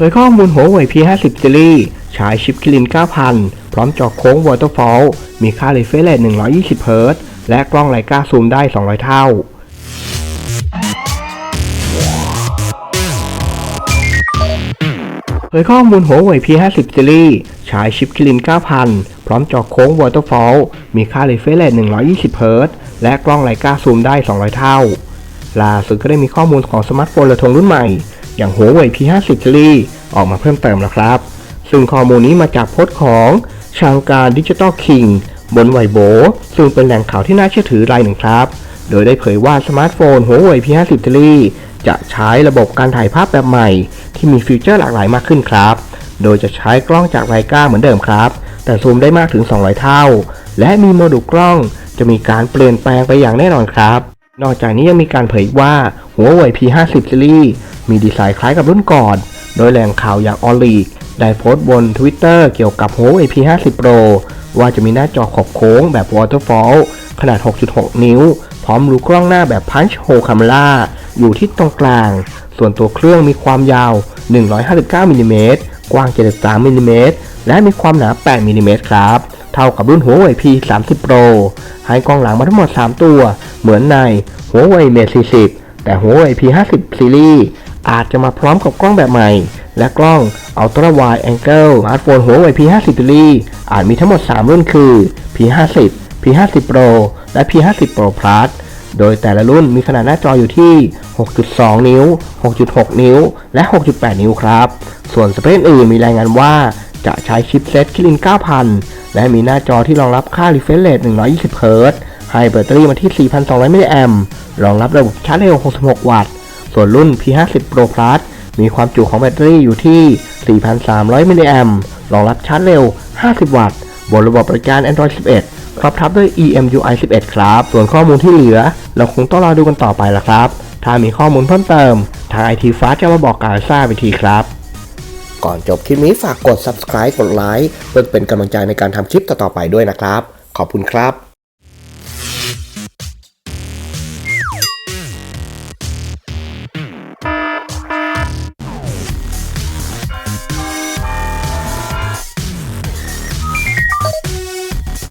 เผยข้อมูลหัวเว่ย P50 ซีรีส์ใช้ชิปคิริน 9000 พร้อมจอโค้ง Waterfall มีค่า refresh rate 120เฮิรตซ์และกล้องไลกาซูมได้ 200 เท่า เผยข้อมูลหัวเว่ย P50 ซีรีส์ใช้ชิปคิริน 9000 พร้อมจอโค้ง Waterfall มีค่า refresh rate 120เฮิรตซ์และกล้องไลกาซูมได้ 200 เท่าล่าสุดก็ได้มีข้อมูลของสมาร์ทโฟนระทงรุ่นใหม่ อย่างหัวเว่ย P50 ซีรีส์ออกมาเพิ่มเติมแล้วครับ ซึ่งข้อมูลนี้มาจากโพสต์ของชางการดิจิตอลคิงบนไวโบซึ่งเป็นแหล่งข่าวที่น่าเชื่อถือรายหนึ่งครับ โดยได้เผยว่าสมาร์ทโฟนหัวเว่ย P50 ซีรีส์จะใช้ระบบการถ่ายภาพแบบใหม่ ที่มีฟีเจอร์หลากหลายมากขึ้นครับ โดยจะใช้กล้องจากไลกาเหมือนเดิมครับ แต่ซูมได้มากถึง 200 เท่า และมีโมดูลกล้องจะมีการเปลี่ยนแปลงไปอย่างแน่นอนครับ นอกจากนี้ยังมีการเผยว่าหัวเว่ย P50 ซีรีส์ มีดีไซน์คล้ายกับรุ่นก่อน โดยแหล่งข่าวอย่างออลีกได้โพสต์บน Twitter เกี่ยวกับหัวเว่ย P50 Pro ว่าจะมีหน้าจอขอบโค้งแบบ Waterfall ขนาด 6.6 นิ้ว พร้อมรูกล้องหน้าแบบ Punch Hole Camera อยู่ที่ตรงกลาง ส่วนตัวเครื่องมีความยาว 159มิลลิเมตรกว้าง 73มิลลิเมตรและมีความหนา 8มิลลิเมตรครับ เท่ากับรุ่นหัวเว่ย P30 Pro ให้กล้องหลังมาทั้งหมด 3 ตัว เหมือนในหัวเว่ย Mate 40 แต่หัวเว่ย P50 Series อาจจะมาพร้อมกับกล้องแบบใหม่ และกล้อง Ultra Wide Angle สมาร์ทโฟนหัวเว่ย P50 Series อาจมีทั้งหมด 3 รุ่นคือ P50 P50 Pro และ P50 Pro Plus โดยแต่ละรุ่นมีขนาดหน้าจออยู่ที่ 6.2 นิ้ว 6.6 นิ้ว และ 6.8 นิ้วครับ ส่วนสเปคอื่นมีรายงานว่าจะใช้ชิปเซตคิริน 9000 และมีหน้าจอที่รองรับค่า refresh rate 120เฮิรตซ์ให้แบตเตอรี่มาที่ 4,200มิลลิแอมรองรับระบบชาร์จเร็ว 66 วัตต์ ส่วนรุ่น P50 Pro Plus มีความจุของแบตเตอรี่อยู่ที่ 4,300 มิลลิแอมป์รองรับชาร์จเร็ว 50 วัตต์บนระบบบริการ Android 11พร้อมทับด้วย EMUI 11 ครับ ส่วนข้อมูลที่เหลือ เราคงต้องรอดูกันต่อไปละครับ ถ้ามีข้อมูลเพิ่มเติม ทาง IT f a s t จะมาบอกกล่าวทราบอีกทีครับ ก่อนจบคลิปนี้ฝากกด subscribe กดไลค์เพื่อเป็นกำลังใจในการทำคลิปต่อๆไปด้วยนะครับ ขอบคุณครับ